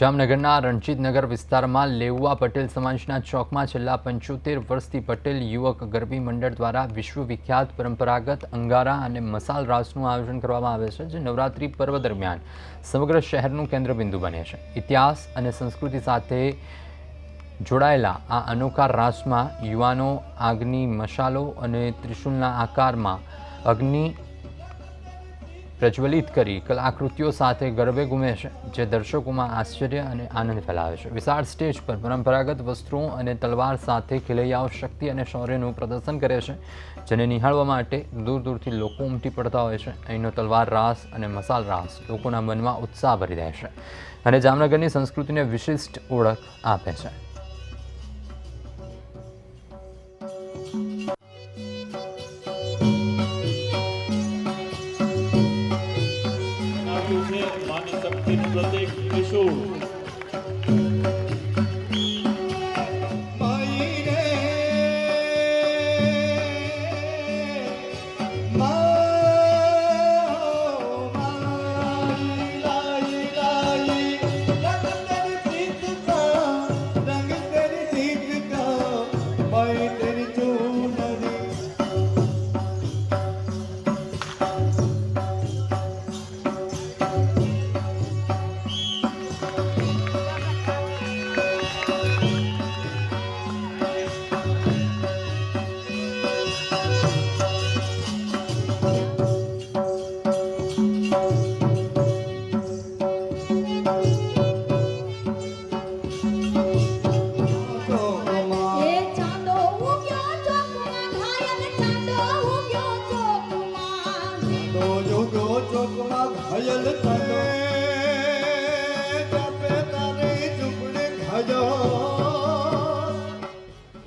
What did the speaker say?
જામનગરના રણજીતનગર વિસ્તારમાં લેઉવા પટેલ સમાજના ચોકમાં છેલ્લા પંચોતેર વર્ષથી પટેલ યુવક ગરબી મંડળ દ્વારા વિશ્વવિખ્યાત પરંપરાગત અંગારા અને મસાલ રાસનું આયોજન કરવામાં આવે છે, જે નવરાત્રિ પર્વ દરમિયાન સમગ્ર શહેરનું કેન્દ્રબિંદુ બને છે. ઇતિહાસ અને સંસ્કૃતિ સાથે જોડાયેલા આ અનોખા રાસમાં યુવાનો, આગની મશાલો અને ત્રિશુલના આકારમાં અગ્નિ પ્રજ્વલિત કરી કલાકૃતિઓ સાથે ગરબે ગુમે છે, જે દર્શકોમાં આશ્ચર્ય અને આનંદ ફેલાવે છે. વિશાળ સ્ટેજ પર પરંપરાગત વસ્ત્રો અને તલવાર સાથે ખેલૈયાઓ શક્તિ અને શૌર્યનું પ્રદર્શન કરે છે, જેને નિહાળવા માટે દૂર દૂરથી લોકો ઉમટી પડતા હોય છે. અહીંનો તલવાર રાસ અને મસાલ રાસ લોકોના મનમાં ઉત્સાહ ભરી દે છે અને જામનગરની સંસ્કૃતિને વિશિષ્ટ ઓળખ આપે છે. something to protect the. ચોકમાં ઘાયલ